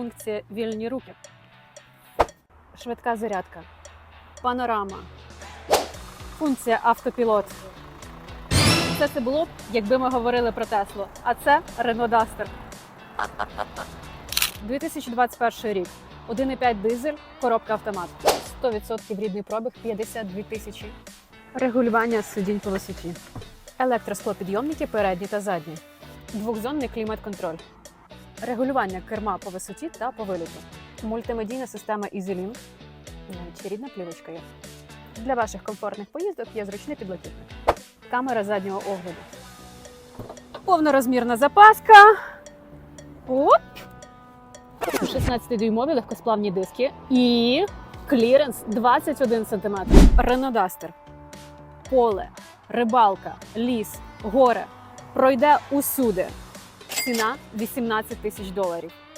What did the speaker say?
функція вільні руки, швидка зарядка, панорама, функція автопілот. Все це було б, якби ми говорили про Теслу. А це Renault Duster. 2021 рік. 1,5 дизель, коробка автомат. 100% рідний пробіг, 52 тисячі. Регулювання сидінь по висоті. Електросклопідйомники передні та задні. Двохзонний клімат-контроль. Регулювання керма по висоті та по виліту. Мультимедійна система EasyLink. Навіть рідна плівочка є. Для ваших комфортних поїздок є зручний підлокітник. Камера заднього огляду. Повнорозмірна запаска. Оп! 16-дюймові легкосплавні диски і кліренс 21 см. Duster. Поле, рибалка, ліс, горе. Пройде усюди. Ціна 18 тисяч доларів.